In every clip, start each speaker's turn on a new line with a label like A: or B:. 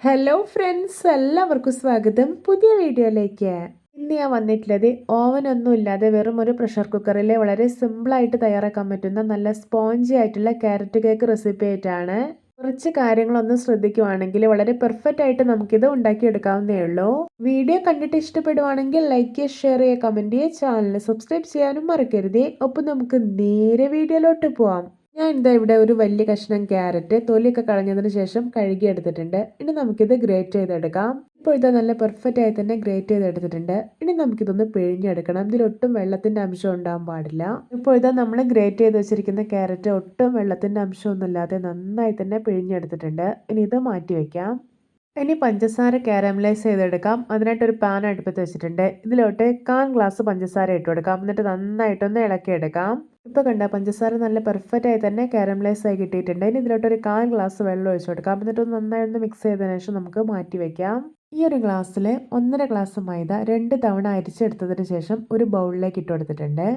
A: Hello friends എല്ലാവർക്കും സ്വാഗതം. പുതിയ വീഡിയോയിലേക്ക്. ഇന്ന് ഞാൻ വന്നിട്ടുള്ളത് ഓവനൊന്നും ഇല്ലാതെ വെറും ഒരു പ്രഷർ കുക്കറിൽ വളരെ സിമ്പിളായിട്ട് തയ്യാറാക്കാൻ പറ്റുന്ന നല്ല സ്പോഞ്ചി ആയിട്ടുള്ള ക്യാരറ്റ് കേക്ക് റെസിപ്പി ആയിട്ടാണ്. കുറച്ച് കാര്യങ്ങളൊന്ന് ശ്രദ്ധിക്കുവാണെങ്കിൽ വളരെ പെർഫെക്റ്റ് ആയിട്ട് നമുക്കിത് ഉണ്ടാക്കിയെടുക്കാവുന്നേ ഉള്ളൂ. വീഡിയോ കണ്ടിട്ട് ഇഷ്ടപ്പെടുവാണെങ്കിൽ ലൈക്ക് ചെയ്യുക ഷെയർ ചെയ്യുക കമന്റ് ചെയ്യുക ചാനൽ സബ്സ്ക്രൈബ് ചെയ്യാനും മറക്കരുതേ. ഒപ്പം നമുക്ക് നേരെ വീഡിയോയിലോട്ട് പോവാം. ഞാൻ ഇതാ ഇവിടെ ഒരു വലിയ കഷ്ണം ക്യാരറ്റ് തൊലിയൊക്കെ കളഞ്ഞതിന് ശേഷം കഴുകി എടുത്തിട്ടുണ്ട്. ഇനി നമുക്കിത് ഗ്രേറ്റ് ചെയ്തെടുക്കാം. ഇപ്പോൾ ഇത് നല്ല പെർഫെക്റ്റ് ആയി തന്നെ ഗ്രേറ്റ് ചെയ്തെടുത്തിട്ടുണ്ട്. ഇനി നമുക്കിതൊന്ന് പിഴിഞ്ഞെടുക്കണം. ഇതിലൊട്ടും വെള്ളത്തിന്റെ അംശം ഉണ്ടാകാൻ പാടില്ല. ഇപ്പോൾ ഇതാ നമ്മൾ ഗ്രേറ്റ് ചെയ്ത് വെച്ചിരിക്കുന്ന ക്യാരറ്റ് ഒട്ടും വെള്ളത്തിന്റെ അംശമൊന്നുമില്ലാതെ നന്നായി തന്നെ പിഴിഞ്ഞെടുത്തിട്ടുണ്ട്. ഇനി ഇത് മാറ്റി വെക്കാം. ഇനി പഞ്ചസാര കാരമലൈസ് ചെയ്തെടുക്കാം. അതിനായിട്ട് ഒരു പാൻ അടുപ്പത്ത് വെച്ചിട്ടുണ്ട്. ഇതിലോട്ട് കാൽ ഗ്ലാസ് പഞ്ചസാര ഇട്ട് കൊടുക്കാം എന്നിട്ട് നന്നായിട്ടൊന്ന് ഇളക്കിയെടുക്കാം. ഇപ്പോൾ കണ്ട പഞ്ചസാര നല്ല പെർഫെക്റ്റ് ആയി തന്നെ കാരമലൈസ് ആയി കിട്ടിയിട്ടുണ്ട്. ഇനി ഇതിലോട്ട് ഒരു കാൽ ഗ്ലാസ് വെള്ളം ഒഴിച്ചു കൊടുക്കാം. എന്നിട്ട് ഒന്ന് നന്നായി ഒന്ന് മിക്സ് ചെയ്തതിനു ശേഷം നമുക്ക് മാറ്റി വെക്കാം. ഈ ഒരു ഗ്ലാസ്സിൽ ഒന്നര ഗ്ലാസ് മൈദ രണ്ട് തവണ അരിച്ചെടുത്തതിന് ശേഷം ഒരു ബൗളിലേക്ക് ഇട്ട് കൊടുത്തിട്ടുണ്ട്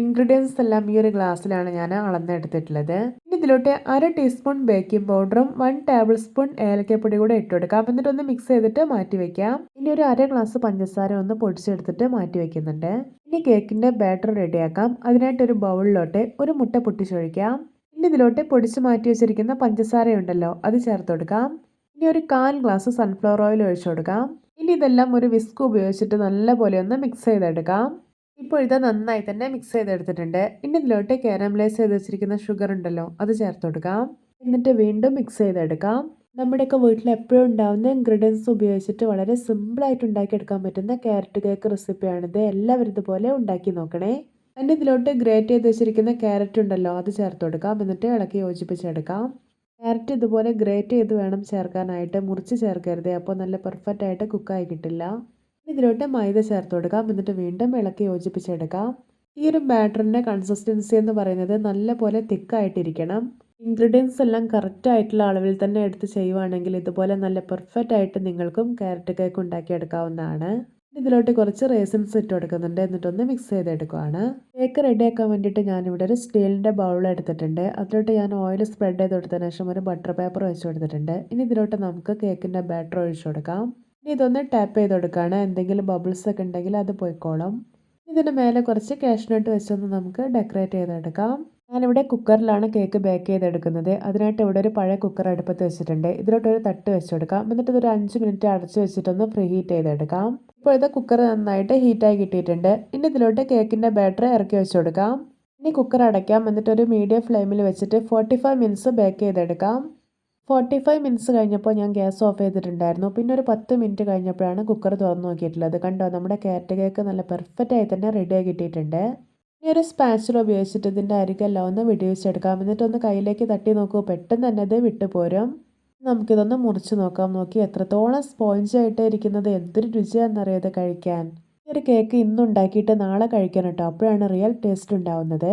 A: ഇൻഗ്രീഡിയൻസ് എല്ലാം ഈ ഒരു ഗ്ലാസ്സിലാണ് ഞാൻ അളന്നെടുത്തിട്ടുള്ളത്. ഇനി ഇതിലോട്ട് അര ടീസ്പൂൺ ബേക്കിംഗ് പൗഡറും വൺ ടേബിൾ സ്പൂൺ ഏലക്കപ്പൊടി കൂടെ ഇട്ട് കൊടുക്കാം എന്നിട്ട് ഒന്ന് മിക്സ് ചെയ്തിട്ട് മാറ്റി വെക്കാം. ഇനി ഒരു അര ഗ്ലാസ് പഞ്ചസാര ഒന്ന് പൊടിച്ചെടുത്തിട്ട് മാറ്റി വെക്കുന്നുണ്ട്. ഇനി കേക്കിന്റെ ബാറ്റർ റെഡിയാക്കാം. അതിനായിട്ട് ഒരു ബൗളിലോട്ട് ഒരു മുട്ട പൊട്ടിച്ചൊഴിക്കാം. ഇനി ഇതിലോട്ട് പൊടിച്ച് മാറ്റി വെച്ചിരിക്കുന്ന പഞ്ചസാര ഉണ്ടല്ലോ അത് ചേർത്ത് കൊടുക്കാം. ഇനി ഒരു കാൽ ഗ്ലാസ് സൺഫ്ലവർ ഓയിൽ ഒഴിച്ചു കൊടുക്കാം. ഇനി ഇതെല്ലാം ഒരു വിസ്ക് ഉപയോഗിച്ചിട്ട് നല്ലപോലെ ഒന്ന് മിക്സ് ചെയ്തെടുക്കാം. ഇപ്പോൾ ഇത് നന്നായി തന്നെ മിക്സ് ചെയ്തെടുത്തിട്ടുണ്ട്. ഇനി ഇതിലോട്ട് കാരമലൈസ് ചെയ്ത് വെച്ചിരിക്കുന്ന ഷുഗർ ഉണ്ടല്ലോ അത് ചേർത്ത് കൊടുക്കാം. എന്നിട്ട് വീണ്ടും മിക്സ് ചെയ്തെടുക്കാം. നമ്മുടെയൊക്കെ വീട്ടിൽ എപ്പോഴും ഉണ്ടാകുന്ന ഇൻഗ്രീഡിയൻസ് ഉപയോഗിച്ചിട്ട് വളരെ സിമ്പിളായിട്ട് ഉണ്ടാക്കിയെടുക്കാൻ പറ്റുന്ന ക്യാരറ്റ് കേക്ക് റെസിപ്പിയാണിത് എല്ലാവരും ഇതുപോലെ ഉണ്ടാക്കി നോക്കണേ. അതിന്റെ ഇതിലോട്ട് ഗ്രേറ്റ് ചെയ്ത് വെച്ചിരിക്കുന്ന ക്യാരറ്റ് ഉണ്ടല്ലോ അത് ചേർത്ത് കൊടുക്കാം. എന്നിട്ട് ഇളക്കി യോജിപ്പിച്ചെടുക്കാം. ക്യാരറ്റ് ഇതുപോലെ ഗ്രേറ്റ് ചെയ്ത് വേണം ചേർക്കാനായിട്ട്. മുറിച്ച് ചേർക്കരുത് അപ്പോൾ നല്ല പെർഫെക്റ്റ് ആയിട്ട് കുക്കായി കിട്ടില്ല. ഇതിലോട്ട് മൈദ ചേർത്ത് കൊടുക്കാം. എന്നിട്ട് വീണ്ടും ഇളക്കി യോജിപ്പിച്ചെടുക്കാം. ഈ ഒരു ബാറ്ററിന്റെ കൺസിസ്റ്റൻസി എന്ന് പറയുന്നത് നല്ല പോലെ തിക്കായിട്ടിരിക്കണം. ഇൻഗ്രീഡിയൻസ് എല്ലാം കറക്റ്റ് ആയിട്ടുള്ള അളവിൽ തന്നെ എടുത്ത് ചെയ്യുവാണെങ്കിൽ ഇതുപോലെ നല്ല പെർഫെക്റ്റ് ആയിട്ട് നിങ്ങൾക്കും ക്യാരറ്റ് കേക്ക് ഉണ്ടാക്കിയെടുക്കാവുന്നതാണ്. ഇതിലോട്ട് കുറച്ച് റേസിൻസ് ഇട്ട് കൊടുക്കുന്നുണ്ട്. എന്നിട്ടൊന്ന് മിക്സ് ചെയ്തെടുക്കുവാണ്. കേക്ക് റെഡിയാക്കാൻ വേണ്ടിയിട്ട് ഞാനിവിടെ ഒരു സ്റ്റീലിന്റെ ബൗൾ എടുത്തിട്ടുണ്ട്. അതിലോട്ട് ഞാൻ ഓയിൽ സ്പ്രെഡ് ചെയ്ത് കൊടുത്തതിന് ശേഷം ഒരു ബട്ടർ പേപ്പർ വെച്ച് കൊടുത്തിട്ടുണ്ട്. ഇനി ഇതിലോട്ട് നമുക്ക് കേക്കിന്റെ ബാറ്റർ ഒഴിച്ചു കൊടുക്കാം. ഇനി ഇതൊന്ന് ടാപ്പ് ചെയ്ത് കൊടുക്കുകയാണ് എന്തെങ്കിലും ബബിൾസ് ഒക്കെ ഉണ്ടെങ്കിൽ അത് പോയിക്കോളും. ഇതിന് മേലെ കുറച്ച് കാഷ്നട്ട് വെച്ചൊന്ന് നമുക്ക് ഡെക്കറേറ്റ് ചെയ്തെടുക്കാം. ഞാനിവിടെ കുക്കറിലാണ് കേക്ക് ബേക്ക് ചെയ്തെടുക്കുന്നത്. അതിനായിട്ട് ഇവിടെ ഒരു പഴയ കുക്കർ അടുപ്പത്ത് വെച്ചിട്ടുണ്ട്. ഇതിലോട്ടൊരു തട്ട് വെച്ച് കൊടുക്കാം എന്നിട്ട് ഇതൊരു അഞ്ച് മിനിറ്റ് അടച്ച് വെച്ചിട്ടൊന്ന് ഫ്രീ ഹീറ്റ് ചെയ്തെടുക്കാം. ഇപ്പോൾ ഇത് കുക്കർ നന്നായിട്ട് ഹീറ്റായി കിട്ടിയിട്ടുണ്ട്. ഇനി ഇതിലോട്ട് കേക്കിന്റെ ബാറ്ററി ഇറക്കി വെച്ച് കൊടുക്കാം ഇനി കുക്കർ അടയ്ക്കാം. എന്നിട്ടൊരു മീഡിയം ഫ്ലെയിമിൽ വെച്ചിട്ട് ഫോർട്ടി ഫൈവ് മിനിറ്റ്സ് ബേക്ക് ചെയ്തെടുക്കാം. ഫോർട്ടി ഫൈവ് മിനിറ്റ്സ് കഴിഞ്ഞപ്പോൾ ഞാൻ ഗ്യാസ് ഓഫ് ചെയ്തിട്ടുണ്ടായിരുന്നു. പിന്നെ ഒരു പത്ത് മിനിറ്റ് കഴിഞ്ഞപ്പോഴാണ് കുക്കർ തുറന്നു നോക്കിയിട്ടുള്ളത്. കണ്ടോ? നമ്മുടെ കാരറ്റ് കേക്ക് നല്ല പെർഫെക്റ്റ് ആയി തന്നെ റെഡി ആയി കിട്ടിയിട്ടുണ്ട്. ഈ ഒരു സ്പാച്ചിൽ ഉപയോഗിച്ചിട്ട് ഇതിന്റെ അരികെല്ലാം ഒന്ന് വെടിവെച്ചെടുക്കാം. എന്നിട്ടൊന്ന് കയ്യിലേക്ക് തട്ടി നോക്കൂ. പെട്ടെന്ന് തന്നെ അത് വിട്ടുപോരും നമുക്കിതൊന്ന് മുറിച്ച് നോക്കാം. നോക്കി എത്രത്തോളം സ്പോഞ്ച് ആയിട്ട് ഇരിക്കുന്നത്. എന്തൊരു രുചിയാണെന്നറിയാതെ കഴിക്കാൻ. ഈ ഒരു കേക്ക് ഇന്നുണ്ടാക്കിയിട്ട് നാളെ കഴിക്കണം കേട്ടോ. അപ്പോഴാണ് റിയൽ ടേസ്റ്റ് ഉണ്ടാവുന്നത്.